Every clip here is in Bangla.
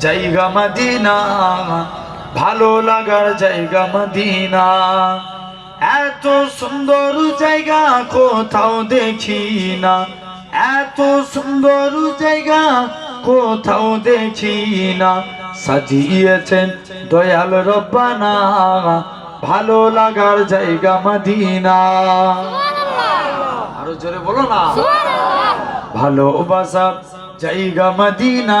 জায়গা মদিনা ভালো লাগার জায়গা মদিনা। এত সুন্দর জায়গা কোথাও দেখি না। এত সুন্দর জায়গা কোথাও দেখি না। সাজিয়েছেন দয়াল রব্বানা ভালো লাগার জায়গা মদিনা। আরও জোরে বলো না। ভালোবাসার জায়গা মদিনা।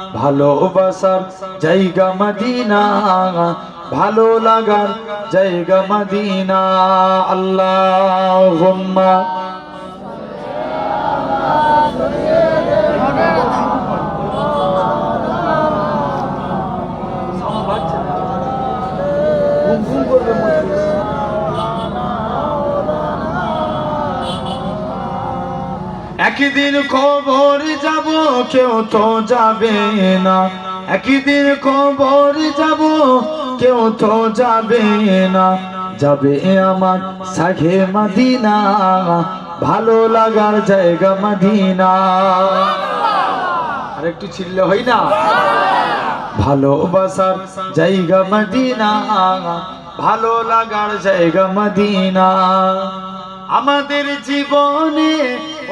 ভালোবাসার জায়গা মদিনা ভালো লাগার জায়গা মদিনা। আল্লাহ একদিন কবর যাব, কেউ তো যাবে না। একদিন কবর যাব, কেউ তো যাবে না। যাবে আমার সাঘে মদিনা, ভালো লাগার জায়গা মদিনা। আর একটু ছিললে হয় না? ভালোবাসার জায়গা মদিনা, ভালো লাগার জায়গা মদিনা। আমাদের জীবনে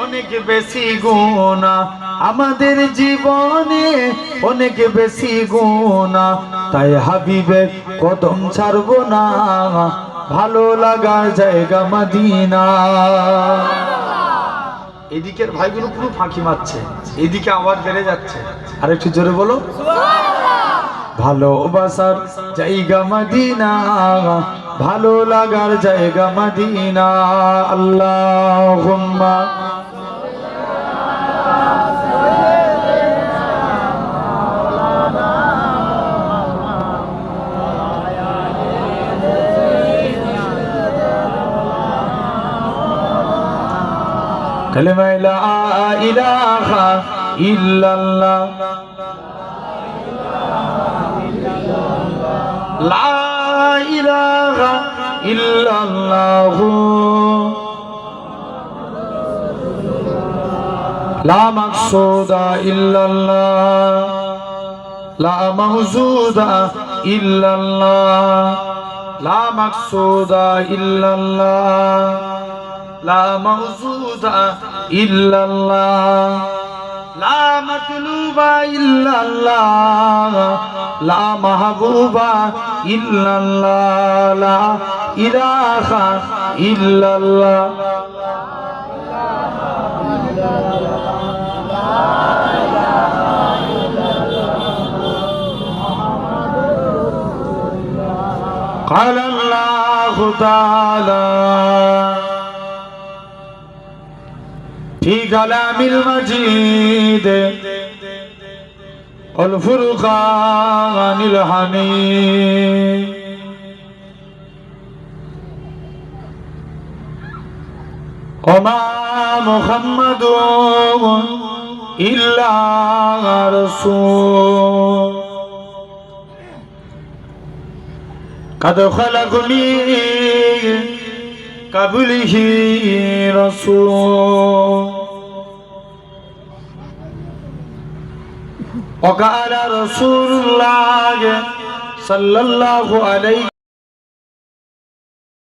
অনেক বেশি গুণা আমাদের জীবনে অনেক বেশি গুণা তাই হাবিবের কদম ছাড়বো না। ভালো লাগার জায়গা মাদিনা। এদিকের ভাইগুলো পুরো ফাঁকি মারছে। এদিকে আওয়াজ বেড়ে যাচ্ছে। আর একটু জোরে বলো। ভালোবাসার জায়গা মাদিনা। ভালো লাগার জায়গা মাদিনা। আল্লাহ কালেমাই লা ইলাহা ইল্লাল্লাহ। লা ইলাহা ইল্লাল্লাহ। লা মাকসুদা ইল্লাল্লাহ। লা মাহজুদা ইল্লাল্লাহ। লা মাকসুদা ইল্লাল্লাহ। الله لا مقصود إلا الله لا موجود إلا الله لا مطلوب إلا الله لا محبوب إلا الله لا إله إلا الله قال الله تعالى في كلام المجيد والفرقان الحميد وما محمد إلا رسول قد خلق من قبله رسول. وقال رسول الله صلى الله عليه